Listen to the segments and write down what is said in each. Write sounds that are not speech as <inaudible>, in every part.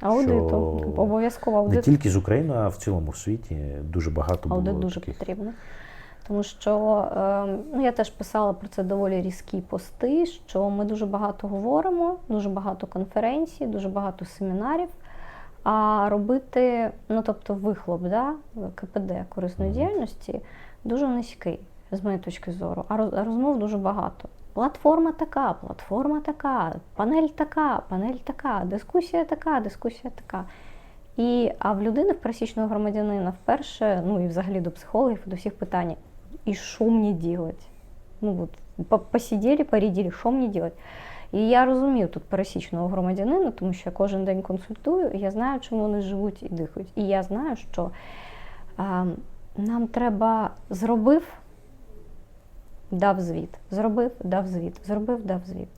Аудиту. що Обов'язково Не тільки з України, а в цілому в світі дуже багато Аудит було дуже таких. потрібно. Тому що е, ну, я теж писала про це доволі різкі пости, що ми дуже багато говоримо, дуже багато конференцій, дуже багато семінарів. А робити, ну тобто вихлоп, да, КПД корисної Мгм. діяльності дуже низький, з моєї точки зору, а розмов дуже багато. Платформа така, платформа така, панель така, панель така, дискусія така, дискусія така. І, а в людини, в пересічного громадянина, вперше, ну і взагалі до психологів, до всіх питань, і що мені делать? Ну от, по- посиділи, поріділи, що мені делать? І я розумію тут пересічного громадянина, тому що я кожен день консультую, і я знаю, чому вони живуть і дихають. І я знаю, що а, нам треба зробив, дав звіт, зробив, дав звіт, зробив, дав звіт.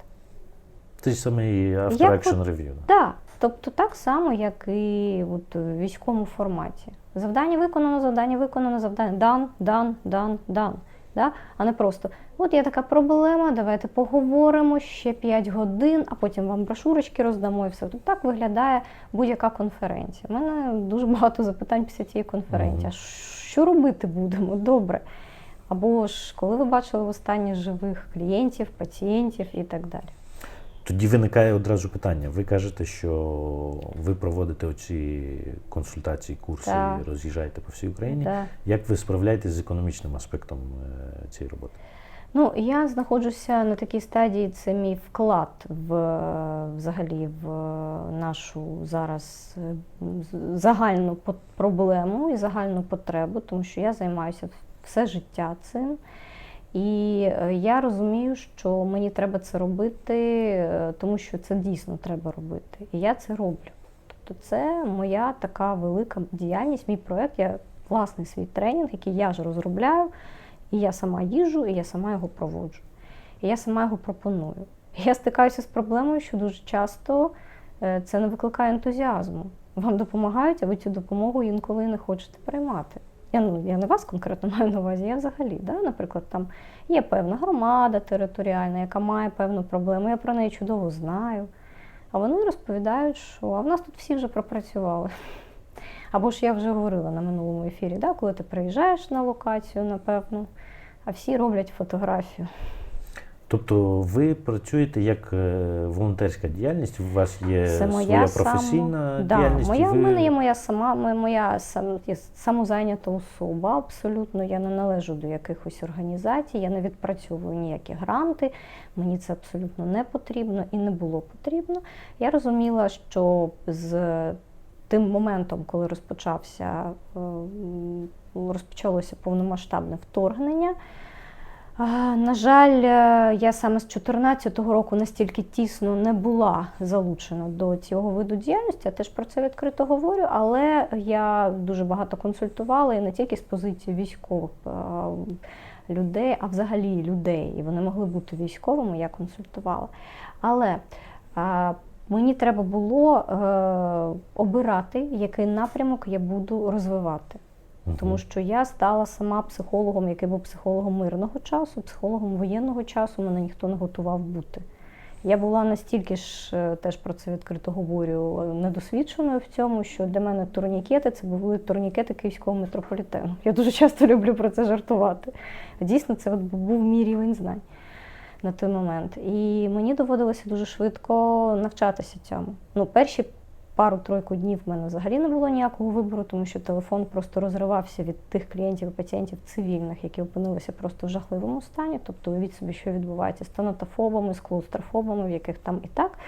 Той самий After Як Action Review. да. Так, тобто так само, як і от в військовому форматі. Завдання виконано, завдання виконано, завдання дан, дан, дан, дан. Да? А не просто от є така проблема, давайте поговоримо ще 5 годин, а потім вам брошурочки роздамо і все. Тобто так виглядає будь-яка конференція. У мене дуже багато запитань після цієї конференції. А що робити будемо? Добре. Або ж коли ви бачили востаннє живих клієнтів, пацієнтів і так далі. Тоді виникає одразу питання. Ви кажете, що ви проводите оці консультації, курси, Так. роз'їжджаєте по всій Україні. Да. Як ви справляєтесь з економічним аспектом е, цієї роботи? Ну, я знаходжуся на такій стадії, це мій вклад в взагалі в нашу зараз е, загальну проблему і загальну потребу, тому що я займаюся все життя цим. І е, я розумію, що мені треба це робити, е, тому що це дійсно треба робити. І я це роблю. Тобто це моя така велика діяльність, мій проєкт, я власний свій тренінг, який я ж розробляю. І я сама їжджу, і я сама його проводжу. І я сама його пропоную. Я стикаюся з проблемою, що дуже часто е, це не викликає ентузіазму. Вам допомагають, а ви цю допомогу інколи не хочете приймати. Я, ну, я не вас конкретно <laughs> маю на увазі, я взагалі. Да? Наприклад, там є певна громада територіальна, яка має певну проблему, я про неї чудово знаю. А вони розповідають, що а в нас тут всі вже пропрацювали. <laughs> Або ж я вже говорила на минулому ефірі, да, коли ти приїжджаєш на локацію, напевно, а всі роблять фотографію. Тобто ви працюєте як е, волонтерська діяльність, у вас є Це моя своя професійна да, діяльність. і моя, ви... в мене є моя сама, мо- моя сам, самозайнята особа. Абсолютно я не належу до якихось організацій, я не відпрацьовую ніякі гранти. Мені це абсолютно не потрібно і не було потрібно. Я розуміла, що з тим моментом, коли розпочався, е, розпочалося повномасштабне вторгнення. На жаль, е, я саме з 2014 року настільки тісно не була залучена до цього виду діяльності. Я теж про це відкрито говорю, але я дуже багато консультувала і не тільки з позиції військових людей, а взагалі людей. І вони могли бути військовими, я консультувала. Але мені треба було е, обирати, який напрямок я буду розвивати. Тому що я стала сама психологом, який був психологом мирного часу, психологом воєнного часу мене ніхто не готував бути. Я була настільки ж е, теж про це відкрито говорю, е, недосвідченою в цьому, що для мене турнікети це були турнікети київського метрополітену. Я дуже часто люблю про це жартувати. Дійсно, це от був мій рівень знань на той момент. І мені доводилося дуже швидко навчатися цьому. Ну, перші пару-тройку днів в мене взагалі не було ніякого вибору, тому що телефон просто розривався від тих клієнтів і пацієнтів цивільних, які опинилися просто в жахливому стані. Тобто уявіть собі, що відбувається з тонатофобами, з клаустрофобами, в яких там і так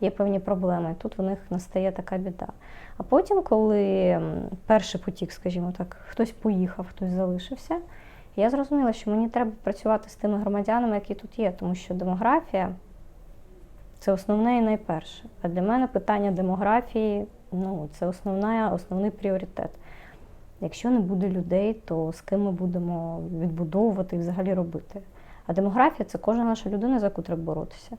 є певні проблеми. Тут в них настає така біда. А потім, коли перший потік, скажімо так, хтось поїхав, хтось залишився, я зрозуміла, що мені треба працювати з тими громадянами, які тут є, тому що демографія це основне і найперше. А для мене питання демографії ну, це основна, основний пріоритет. Якщо не буде людей, то з ким ми будемо відбудовувати і взагалі робити. А демографія це кожна наша людина, за яку треба боротися.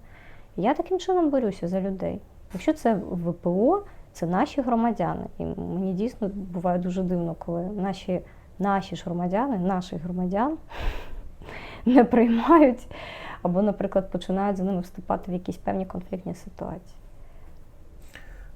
Я таким чином борюся за людей. Якщо це ВПО, це наші громадяни. І мені дійсно буває дуже дивно, коли наші, наші ж громадяни, наших громадян <laughs> не приймають або, наприклад, починають за ними вступати в якісь певні конфліктні ситуації.